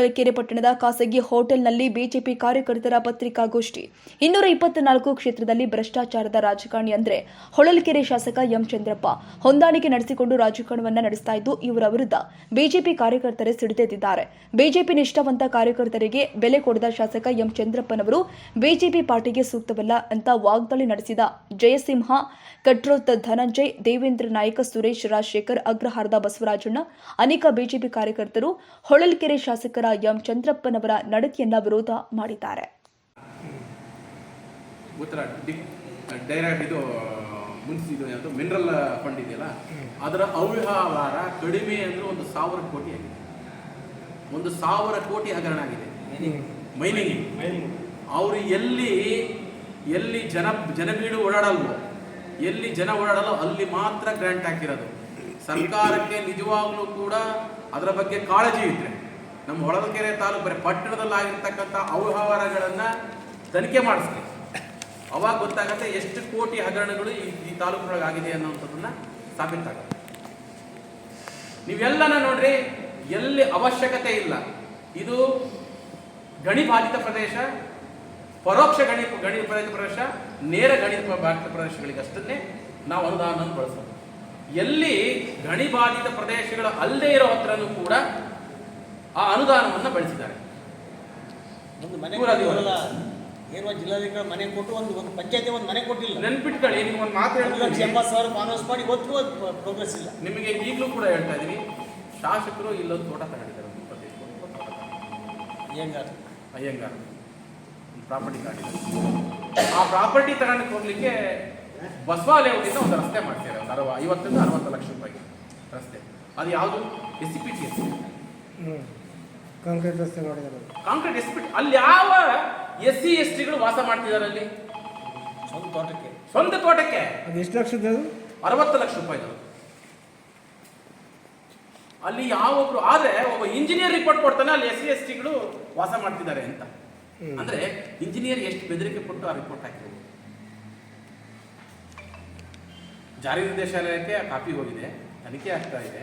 ಹೊಳಲ್ಕೆರೆ ಪಟ್ಟಣದ ಖಾಸಗಿ ಹೋಟೆಲ್ನಲ್ಲಿ ಬಿಜೆಪಿ ಕಾರ್ಯಕರ್ತರ ಪತ್ರಿಕಾಗೋಷ್ಠಿ. ಇನ್ನೂರ ಇಪ್ಪತ್ನಾಲ್ಕು ಕ್ಷೇತ್ರದಲ್ಲಿ ಭ್ರಷ್ಟಾಚಾರದ ರಾಜಕಾರಣಿ ಅಂದ್ರೆ ಹೊಳಲ್ಕೆರೆ ಶಾಸಕ ಎಂ ಚಂದ್ರಪ್ಪ ಹೊಂದಾಣಿಕೆ ನಡೆಸಿಕೊಂಡು ರಾಜಕಾರಣವನ್ನು ನಡೆಸ್ತಾ ಇದ್ದು ಇವರ ವಿರುದ್ಧ ಬಿಜೆಪಿ ಕಾರ್ಯಕರ್ತರೇ ಸಿಡಿದೆದ್ದಿದ್ದಾರೆ ಬಿಜೆಪಿ ನಿಷ್ಠಾವಂತ ಕಾರ್ಯಕರ್ತರಿಗೆ ಬೆಲೆ ಕೊಡದ ಶಾಸಕ ಎಂ ಚಂದ್ರಪ್ಪನವರು ಬಿಜೆಪಿ ಪಾರ್ಟಿಗೆ ಸೂಕ್ತವಲ್ಲ ಅಂತ ವಾಗ್ದಾಳಿ ನಡೆಸಿದ ಜಯಸಿಂಹ, ಕಟ್ರೋತ್ ಧನಂಜಯ್, ದೇವೇಂದ್ರ ನಾಯಕ ಸುರೇಶ್ ರಾಜಶೇಖರ್, ಅಗ್ರಹಾರದ ಬಸವರಾಜಣ್ಣ, ಅನೇಕ ಬಿಜೆಪಿ ಕಾರ್ಯಕರ್ತರು ಹೊಳಲ್ಕೆರೆ ಶಾಸಕರ ಎಂ ಚಂದ್ರಪ್ಪನವರ ನಡತೆಯನ್ನ ವಿರೋಧ ಮಾಡಿದ್ದಾರೆ. ಇದು ಮಿನರಲ್ ಫಂಡ್ ಇದೆಯಲ್ಲ, ಅದರ ಅವ್ಯವಹಾರ ಕಡಿಮೆ ಅಂದ್ರೆ ಒಂದು ಸಾವಿರ ಕೋಟಿ ಆಗಿದೆ. ಒಂದು ಸಾವಿರ ಕೋಟಿ ಹಗರಣ ಆಗಿದೆ. ಮೈನಿಂಗ್. ಅವರು ಎಲ್ಲಿ ಎಲ್ಲಿ ಜನ ಜನಬೀಡು ಓಡಾಡಲ್ವೋ, ಎಲ್ಲಿ ಜನ ಓಡಾಡಲ್ಲೋ ಅಲ್ಲಿ ಮಾತ್ರ ಗ್ರ್ಯಾಂಟ್ ಹಾಕಿರೋದು. ಸರ್ಕಾರಕ್ಕೆ ನಿಜವಾಗ್ಲೂ ಕೂಡ ಅದರ ಬಗ್ಗೆ ಕಾಳಜಿ ಇದ್ರೆ ನಮ್ಮ ಹೊಳಲ್ಕೆರೆ ತಾಲೂಕು ಬರೀ ಪಟ್ಟಣದಲ್ಲಿ ಆಗಿರ್ತಕ್ಕಂಥ ಅವ್ಯವಹಾರಗಳನ್ನ ತನಿಖೆ ಮಾಡಿಸ್ಲಿ. ಅವಾಗ ಗೊತ್ತಾಗತ್ತೆ ಎಷ್ಟು ಕೋಟಿ ಹಗರಣಗಳು ಈ ಈ ತಾಲೂಕಿನೊಳಗೆ ಆಗಿದೆ ಅನ್ನೋಂಥದ್ದನ್ನ ಸಾಬೀತಾಗುತ್ತೆ. ನೀವೆಲ್ಲನ ನೋಡ್ರಿ, ಎಲ್ಲಿ ಅವಶ್ಯಕತೆ ಇಲ್ಲ. ಇದು ಗಣಿ ಬಾಧಿತ ಪ್ರದೇಶ, ಪರೋಕ್ಷ ಗಣಿ ಗಣಿ ಪ್ರದೇಶ ನೇರ ಗಣಿ ಬಾಧಿತ ಪ್ರದೇಶಗಳಿಗಷ್ಟನ್ನೇ ನಾವು ಅನುದಾನವನ್ನು ಬಳಸೋದು. ಎಲ್ಲಿ ಗಣಿ ಬಾಧಿತ ಪ್ರದೇಶಗಳ ಅಲ್ಲದೆ ಇರೋ ಹತ್ರನೂ ಕೂಡ ಆ ಅನುದಾನವನ್ನು ಬಳಸಿದ್ದಾರೆ. ಒಂದು ಮನೆ. ಏನೋ ಜಿಲ್ಲಾಧಿಕಾರಿ ಮನೆ ಕೊಟ್ಟು ಒಂದು ಒಂದು ಪಂಚಾಯತಿ ಒಂದು ಮನೆ ಕೊಟ್ಟಿಲ್ಲ. ನೆನ್ಪಿಟ್ಕೊಳ್ಳಿ ನೀವು ಒಂದು ಮಾತು ಹೇಳಿದ್ರೆ ಲಕ್ಷ ಎಂಬತ್ತು ಸಾವಿರ ಕಾಂಗ್ರೆಸ್ ಮಾಡಿ ಇವತ್ತು ಪ್ರೋಗ್ರೆಸ್ ಇಲ್ಲ. ನಿಮಗೆ ಈಗಲೂ ಕೂಡ ಹೇಳ್ತಾ ಇದೀನಿ ಶಾಸಕರು ಇಲ್ಲೊಂದು ತೋಟ ತಗೊಂಡಿದ್ದಾರೆ ಒಂದು ಇಪ್ಪತ್ತೈದು ಕೋಟಿ ಅಯ್ಯಂಗಾರ್. ಪ್ರಾಪರ್ಟಿ ಕಾರ್ಡ್ ಆ ಪ್ರಾಪರ್ಟಿ ತಗೊಂಡು ಹೋಗ್ಲಿಕ್ಕೆ ಬಸವಾಲಯದಿಂದ ಒಂದು ರಸ್ತೆ ಮಾಡ್ತಾರೆ ಒಂದು ಅರವ ಐವತ್ತರಿಂದ ಅರವತ್ತು ಲಕ್ಷ ರೂಪಾಯಿ ರಸ್ತೆ. ಅದು ಯಾವುದು? ಎಸ್ ಸಿ ಪಿ ಟಿ ಹ್ಞೂ ಕಾಂಕ್ರೀಟ್ ರಸ್ತೆ ಮಾಡಿದ್ದಾರೆ ಕಾಂಕ್ರೀಟ್ ಎಸ್ ಪಿ ಅಲ್ಲಿ ಯಾವ ಎಸ್ ಸಿ ಎಸ್ ಟಿಗಳು ವಾಸ ಮಾಡ್ತಿದ್ದಾರೆ ಅಲ್ಲಿ? ಸ್ವಂತ ತೋಟಕ್ಕೆ. ಸ್ವಂತ ತೋಟಕ್ಕೆ. ಅದು ಎಷ್ಟು ಲಕ್ಷದ ಅದು? ಅರವತ್ತು ಲಕ್ಷ ರೂಪಾಯಿ ಅಲ್ಲಿ ಯಾವೊಬ್ರು ಆದರೆ ಒಬ್ಬ ಇಂಜಿನಿಯರ್ ರಿಪೋರ್ಟ್ ಕೊಡ್ತಾನೆ ಅಲ್ಲಿ ಎಸ್ ಸಿ ಎಸ್ ಟಿಗಳು ವಾಸ ಮಾಡ್ತಿದ್ದಾರೆ ಅಂತ. ಅಂದ್ರೆ ಇಂಜಿನಿಯರ್ ಎಷ್ಟು ಬೆದರಿಕೆ ಕೊಟ್ಟು ಆ ರಿಪೋರ್ಟ್ ಹಾಕಿದ್ರು? ಜಾರಿ ನಿರ್ದೇಶಾಲಯಕ್ಕೆ ಆ ಕಾಪಿ ಹೋಗಿದೆ ತನಿಖೆ ಆಗ್ತಾ ಇದೆ.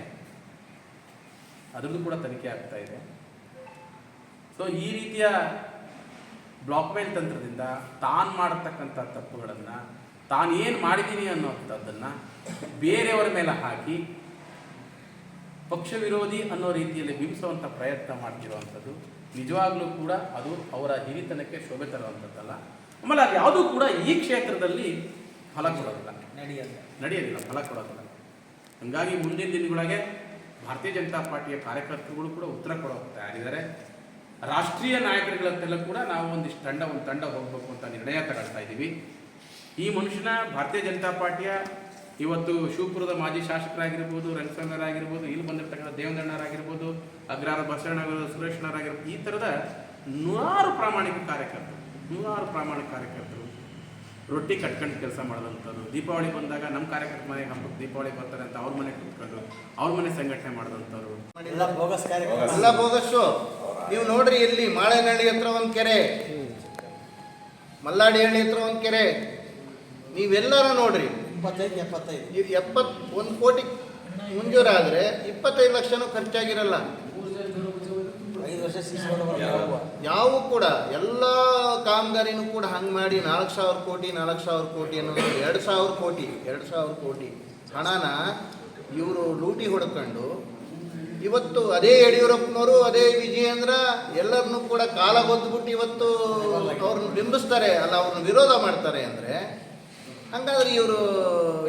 ಅದ್ರದ್ದು ಕೂಡ ತನಿಖೆ ಆಗ್ತಾ ಇದೆ. ಸೊ ಈ ರೀತಿಯ ಬ್ಲಾಕ್ ಮೇಲ್ ತಂತ್ರದಿಂದ ತಾನು ಮಾಡತಕ್ಕಂಥ ತಪ್ಪುಗಳನ್ನು ತಾನೇನು ಮಾಡಿದ್ದೀನಿ ಅನ್ನೋವಂಥದ್ದನ್ನು ಬೇರೆಯವರ ಮೇಲೆ ಹಾಕಿ ಪಕ್ಷ ವಿರೋಧಿ ಅನ್ನೋ ರೀತಿಯಲ್ಲಿ ಬಿಂಬಿಸುವಂಥ ಪ್ರಯತ್ನ ಮಾಡ್ತಿರುವಂಥದ್ದು ನಿಜವಾಗ್ಲೂ ಕೂಡ ಅದು ಅವರ ಹಿರಿತನಕ್ಕೆ ಶೋಭೆ ತರುವಂಥದ್ದಲ್ಲ. ಆಮೇಲೆ ಅದು ಯಾವುದೂ ಕೂಡ ಈ ಕ್ಷೇತ್ರದಲ್ಲಿ ಫಲ ಕೊಡೋದಿಲ್ಲ. ನಡೆಯಲ್ಲ. ನಡೆಯೋದಿಲ್ಲ ಫಲ ಕೊಡೋದಿಲ್ಲ. ಹಂಗಾಗಿ ಮುಂದಿನ ದಿನಗಳಿಗೆ ಭಾರತೀಯ ಜನತಾ ಪಾರ್ಟಿಯ ಕಾರ್ಯಕರ್ತರುಗಳು ಕೂಡ ಉತ್ತರ ಕೊಡೋಕೆ ತಯಾರಿದ್ದಾರೆ. ರಾಷ್ಟ್ರೀಯ ನಾಯಕರುಗಳಂತೆಲ್ಲ ಕೂಡ ನಾವು ಒಂದಿಷ್ಟು ತಂಡ, ಒಂದು ತಂಡ ಹೋಗಬೇಕು ಅಂತ ನಿರ್ಣಯ ತಗೊಳ್ತಾ ಇದ್ದೀವಿ. ಈ ಮನುಷ್ಯನ ಭಾರತೀಯ ಜನತಾ ಪಾರ್ಟಿಯ ಇವತ್ತು ಶಿವಪುರದ ಮಾಜಿ ಶಾಸಕರಾಗಿರ್ಬೋದು, ರಂಗಸ್ವಾಮಿಯವರಾಗಿರ್ಬೋದು, ಇಲ್ಲಿ ಬಂದಿರ್ತಕ್ಕಂಥ ದೇವೇಂದ್ರಣ್ಣರಾಗಿರ್ಬೋದು ಅಗ್ರಾರ ಬಸವಣ್ಣ ಸುರೇಶ್ನವರಾಗಿರ್ಬೋದು, ಈ ಥರದ ನೂರಾರು ಪ್ರಾಮಾಣಿಕ ಕಾರ್ಯಕರ್ತರು, ನೂರಾರು ಪ್ರಾಮಾಣಿಕ ಕಾರ್ಯಕರ್ತರು ರೊಟ್ಟಿ ಕಟ್ಕೊಂಡು ಕೆಲಸ ಮಾಡಿದಂಥದ್ದು. ದೀಪಾವಳಿ ಬಂದಾಗ ನಮ್ಮ ಕಾರ್ಯಕರ್ತ ಮನೆಗೆ ಹಬ್ಬಕ್ಕೆ ದೀಪಾವಳಿ ಬರ್ತಾರೆ ಅಂತ ಅವ್ರ ಮನೆ ಕುತ್ಕೊಂಡು ಅವ್ರ ಮನೆ ಸಂಘಟನೆ ಮಾಡಿದಂಥವ್ರು. ಎಲ್ಲ ಬೋಗಸ್ ಕಾರ್ಯಕ್ರಮ ಎಲ್ಲ ಬೋಗಸ್ಸು. ನೀವು ನೋಡ್ರಿ ಇಲ್ಲಿ ಮಾಳೇನಹಳ್ಳಿ ಹತ್ರ ಒಂದು ಕೆರೆ ಮಲ್ಲಾಡಿಹಳ್ಳಿ ಹತ್ರ ಒಂದು ಕೆರೆ. ನೀವೆಲ್ಲರೂ ನೋಡ್ರಿ. ಇಪ್ಪತ್ತೈದು ಎಪ್ಪತ್ತೈದು. ಎಪ್ಪತ್ತು ಎಪ್ಪತ್ ಒಂದು ಕೋಟಿ ಮುಂಜೂರಾದರೆ ಇಪ್ಪತ್ತೈದು ಲಕ್ಷನೂ ಖರ್ಚಾಗಿರಲ್ಲ. ಯಾವ ಕೂಡ ಎಲ್ಲ ಕಾಮಗಾರಿನೂ ಕೂಡ ಹಂಗೆ ಮಾಡಿ ನಾಲ್ಕು ಸಾವಿರ ಕೋಟಿ, ನಾಲ್ಕು ಸಾವಿರ ಕೋಟಿ ಅನ್ನೋದು ಎರಡು ಸಾವಿರ ಕೋಟಿ, ಎರಡು ಸಾವಿರ ಕೋಟಿ. ಹಣನ ಇವರು ಲೂಟಿ ಹೊಡ್ಕೊಂಡು ಇವತ್ತು ಅದೇ ಯಡಿಯೂರಪ್ಪನವರು, ಅದೇ ವಿಜಯೇಂದ್ರ ಎಲ್ಲರನ್ನೂ ಕೂಡ ಕಾಲ ಗೊದ್ದುಬಿಟ್ಟು ಇವತ್ತು ಅವ್ರನ್ನ ಬಿಂಬಿಸ್ತಾರೆ, ಅಲ್ಲ ಅವ್ರನ್ನ ವಿರೋಧ ಮಾಡ್ತಾರೆ ಅಂದರೆ ಹಂಗಾದ್ರೆ ಇವರು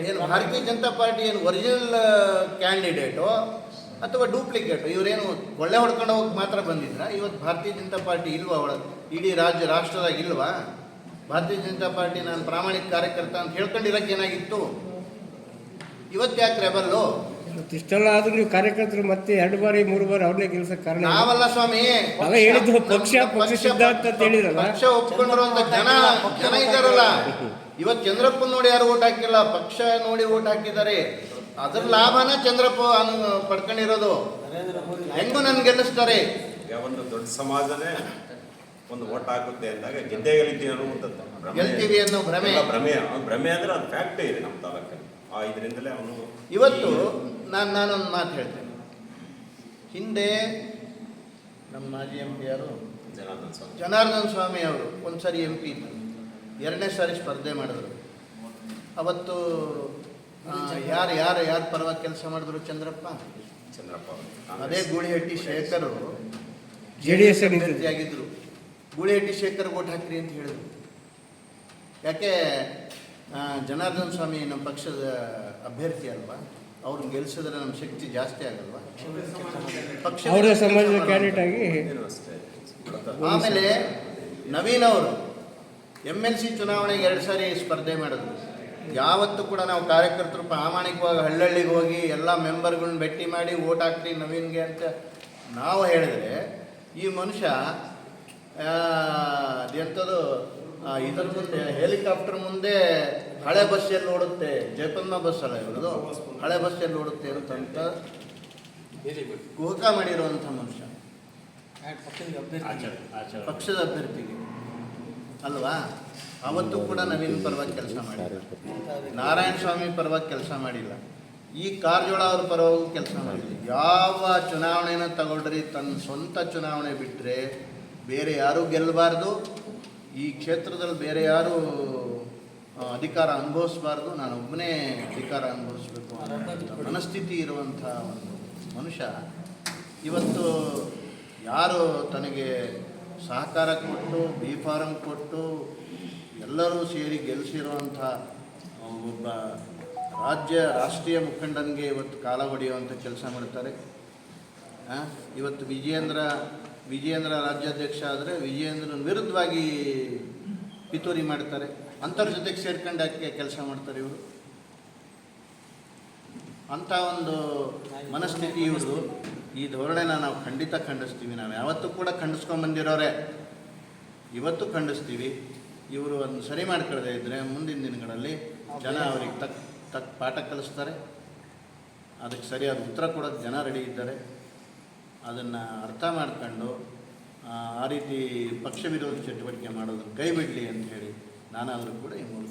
ಏನು ಭಾರತೀಯ ಜನತಾ ಪಾರ್ಟಿ ಏನು ಒರಿಜಿನಲ್ ಕ್ಯಾಂಡಿಡೇಟು ಅಥವಾ ಡೂಪ್ಲಿಕೇಟ್ ಇವರೇನು ಒಳ್ಳೆ ಹೊಡ್ಕೊಂಡು ಹೋಗಕ್ಕೆ ಮಾತ್ರ ಬಂದಿದ್ರ? ಇವತ್ತು ಭಾರತೀಯ ಜನತಾ ಪಾರ್ಟಿ ಇಲ್ವಾ ಅವಳ ಇಡೀ ರಾಜ್ಯ ರಾಷ್ಟ್ರದಾಗ ಇಲ್ವಾ? ಭಾರತೀಯ ಜನತಾ ಪಾರ್ಟಿ ನಾನು ಪ್ರಾಮಾಣಿಕ ಕಾರ್ಯಕರ್ತ ಅಂತ ಹೇಳ್ಕೊಂಡಿರಕ್ಕೆ ಏನಾಗಿತ್ತು? ಇವತ್ತು ಯಾಕೆ ರೆಬಲ್ಲು ಇಷ್ಟೆಲ್ಲ ಆದ್ರೂ ನೀವು ಕಾರ್ಯಕರ್ತರು ಮತ್ತೆ ಎರಡು ಬಾರಿ ಮೂರು ಬಾರಿ ಅವ್ರನ್ನೇ ಕೆಲಸ ಕಾರಣ? ನಾವಲ್ಲ ಸ್ವಾಮಿ. ಅಲ್ಲ ಹೇಳಿದ್ದು ಪಕ್ಷ, ಪಕ್ಷ ಸಿದ್ಧಾಂತ ಅಂತ ಹೇಳಿದ್ರಲ್ಲ? ಪಕ್ಷ ಒಪ್ಕೊಂಡಿರುವಂತ ಜನ ಜನ ಇದ್ದಾರಲ್ಲ. ಇವತ್ತು ಚಂದ್ರಪ್ಪ ನೋಡಿ ಯಾರು ಓಟ್ ಹಾಕಿಲ್ಲ ಪಕ್ಷ ನೋಡಿ ಓಟ್ ಹಾಕಿದ್ದಾರೆ. ಅದ್ರ ಲಾಭನ ಚಂದ್ರಪ್ಪ ಪಡ್ಕೊಂಡಿರೋದು. ಹೆಂಗು ನನ್ ಗೆಲ್ಲಿಸ್ತಾರೆ? ಒಂದು ದೊಡ್ಡ ಸಮಾಜನೇ ಒಂದು ಓಟ್ ಹಾಕುತ್ತೆ ಅಂದಾಗ ಗೆದ್ದೇ ಗೆಲ್ತೀವಿ ಅನ್ನುವಂಥದ್ದು ಭ್ರಮೆ. ಗೆಲ್ತೀವಿ ಅನ್ನೋ ಭ್ರಮೆ. ಭ್ರಮೆ ಭ್ರಮೆ ಅಂದ್ರೆ ಅದು ಫ್ಯಾಕ್ಟ್ ಇದೆ ನಮ್ಮ ತಾಲೂಕಲ್ಲಿ. ಆ ಇದರಿಂದಲೇ ಅವನು ಇವತ್ತು ನಾನು ನಾನೊಂದು ಮಾತು ಹೇಳ್ತೇನೆ. ಹಿಂದೆ ನಮ್ಮ ಮಾಜಿ ಎಂ ಪಿ ಯಾರು? ಜನಾರ್ದನ್ ಸ್ವಾಮಿ. ಜನಾರ್ದನ್ ಸ್ವಾಮಿ ಅವರು ಒಂದು ಸಾರಿ ಎಂ ಪಿ ಇದ್ದರು. ಎರಡನೇ ಸಾರಿ ಸ್ಪರ್ಧೆ ಮಾಡಿದ್ರು. ಅವತ್ತು ಯಾರು ಯಾರು ಯಾರು ಪರವಾಗಿ ಕೆಲಸ ಮಾಡಿದ್ರು ಚಂದ್ರಪ್ಪ? ಚಂದ್ರಪ್ಪ ಅವರು. ಅದೇ ಗೂಳಿಹಟ್ಟಿ ಶೇಖರ್ ಜೆ ಡಿ ಅಲ್ಲಿ ಆಗಿದ್ರು ಗೂಳಿಹಟ್ಟಿ ಶೇಖರ್ ಓಟ್ ಹಾಕ್ರಿ ಅಂತ ಹೇಳಿದ್ರು. ಯಾಕೆ ಆ, ಜನಾರ್ದನ್ ಸ್ವಾಮಿ ನಮ್ಮ ಪಕ್ಷದ ಅಭ್ಯರ್ಥಿ ಅಲ್ವಾ? ಅವ್ರನ್ನ ಗೆಲ್ಸಿದ್ರೆ ನಮ್ಮ ಶಕ್ತಿ ಜಾಸ್ತಿ ಆಗಲ್ವಾ? ಪಕ್ಷ ಅವರ ಸಮಾಜದ ಕ್ಯಾಂಡಿಡೇಟ್ ಆಗಿ ಆಮೇಲೆ ನವೀನ್ ಅವರು ಎಂ ಎಲ್ ಸಿ ಚುನಾವಣೆಗೆ ಎರಡು ಸಾರಿ ಸ್ಪರ್ಧೆ ಮಾಡಿದ್ರು. ಯಾವತ್ತೂ ಕೂಡ ನಾವು ಕಾರ್ಯಕರ್ತರು ಪ್ರಾಮಾಣಿಕವಾಗಿ ಹಳ್ಳಹಳ್ಳಿಗೆ ಹೋಗಿ ಎಲ್ಲ ಮೆಂಬರ್ಗಳನ್ನ ಭೇಟಿ ಮಾಡಿ ಓಟ್ ಹಾಕ್ರಿ ನವೀನ್ಗೆ ಅಂತ ನಾವು ಹೇಳಿದ್ರೆ ಈ ಮನುಷ್ಯ ಎಂಥದ್ದು ಇದ್ರ ಮುಂದೆ ಹೆಲಿಕಾಪ್ಟರ್ ಮುಂದೆ ಹಳೆ ಬಸ್ಸಲ್ಲಿ ನೋಡುತ್ತೆ ಓಡುತ್ತೆ? ಜಯಪದ್ಮ ಬಸ್ ಅಲ್ಲ ಇವ್ರದ್ದು? ಹಳೆ ಬಸ್ಸಲ್ಲಿ ನೋಡುತ್ತೆ ಓಡುತ್ತೆ ಕೋಕ ಕುಹಕ ಮಾಡಿರುವಂಥ ಮನುಷ್ಯ. ಪಕ್ಷದ ಅಭ್ಯರ್ಥಿಗೆ. ಅಲ್ವಾ? ಅವತ್ತು ಕೂಡ ನವೀನ್ ಪರವಾಗಿ ಕೆಲಸ ಮಾಡಿಲ್ಲ. ನಾರಾಯಣ ಸ್ವಾಮಿ ಪರವಾಗಿ ಕೆಲಸ ಮಾಡಿಲ್ಲ. ಈ ಕಾರಜೋಳ ಅವ್ರ ಪರವಾಗಿ ಕೆಲಸ ಮಾಡಿಲ್ಲ. ಯಾವ ಚುನಾವಣೆನ ತಗೊಳ್ರಿ ತನ್ನ ಸ್ವಂತ ಚುನಾವಣೆ ಬಿಟ್ಟರೆ ಬೇರೆ ಯಾರೂ ಗೆಲ್ಲಬಾರ್ದು ಈ ಕ್ಷೇತ್ರದಲ್ಲಿ ಬೇರೆ ಯಾರೂ ಅಧಿಕಾರ ಅನುಭವಿಸ್ಬಾರ್ದು. ನಾನು ಒಬ್ಬನೇ ಅಧಿಕಾರ ಅನುಭವಿಸ್ಬೇಕು ಅನ್ನೋ ಮನಸ್ಥಿತಿ ಇರುವಂಥ ಒಂದು ಮನುಷ್ಯ. ಇವತ್ತು ಯಾರು ತನಗೆ ಸಹಕಾರ ಕೊಟ್ಟು, ಬಿ ಫಾರಂ ಕೊಟ್ಟು, ಎಲ್ಲರೂ ಸೇರಿ ಗೆಲ್ಲಿಸಿರುವಂಥ ಒಬ್ಬ ರಾಜ್ಯ, ರಾಷ್ಟ್ರೀಯ ಮುಖಂಡನಿಗೆ ಇವತ್ತು ಕಾಲ ಹೊಡೆಯುವಂಥ ಕೆಲಸ ಮಾಡ್ತಾರೆ. ಇವತ್ತು ವಿಜಯೇಂದ್ರ ವಿಜಯೇಂದ್ರ ರಾಜ್ಯಾಧ್ಯಕ್ಷ ಆದರೆ ವಿಜಯೇಂದ್ರ ವಿರುದ್ಧವಾಗಿ ಪಿತೂರಿ ಮಾಡ್ತಾರೆ. ಅಂಥವ್ರ ಜೊತೆಗೆ ಸೇರ್ಕೊಂಡು ಯಾಕೆ ಕೆಲಸ ಮಾಡ್ತಾರೆ ಇವರು. ಅಂಥ ಒಂದು ಮನಸ್ಥಿತಿ ಇವರು ಈ ಧೋರಣೆನ ನಾವು ಖಂಡಿತ ಖಂಡಿಸ್ತೀವಿ. ನಾವು ಯಾವತ್ತೂ ಕೂಡ ಖಂಡಿಸ್ಕೊಂಬಂದಿರೋರೆ ಇವತ್ತು ಖಂಡಿಸ್ತೀವಿ. ಇವರು ಒಂದು ಸರಿ ಮಾಡ್ಕೊಳ್ಳದೆ ಇದ್ದರೆ ಮುಂದಿನ ದಿನಗಳಲ್ಲಿ ಜನ ಅವ್ರಿಗೆ ತಕ್ಕ ತಕ್ಕ ಪಾಠ ಕಲಿಸ್ತಾರೆ. ಅದಕ್ಕೆ ಸರಿಯಾದ ಉತ್ತರ ಕೊಡೋಕ್ಕೆ ಜನ ರೆಡಿ ಇದ್ದಾರೆ. ಅದನ್ನು ಅರ್ಥ ಮಾಡ್ಕೊಂಡು ಆ, ಆ ರೀತಿ ಪಕ್ಷ ವಿರೋಧಿ ಚಟುವಟಿಕೆ ಮಾಡೋದನ್ನು ಕೈ ಬಿಡಲಿ ಅಂತ ಹೇಳಿ ನಾನಾದರೂ ಕೂಡ ಈ ಮೂಲಕ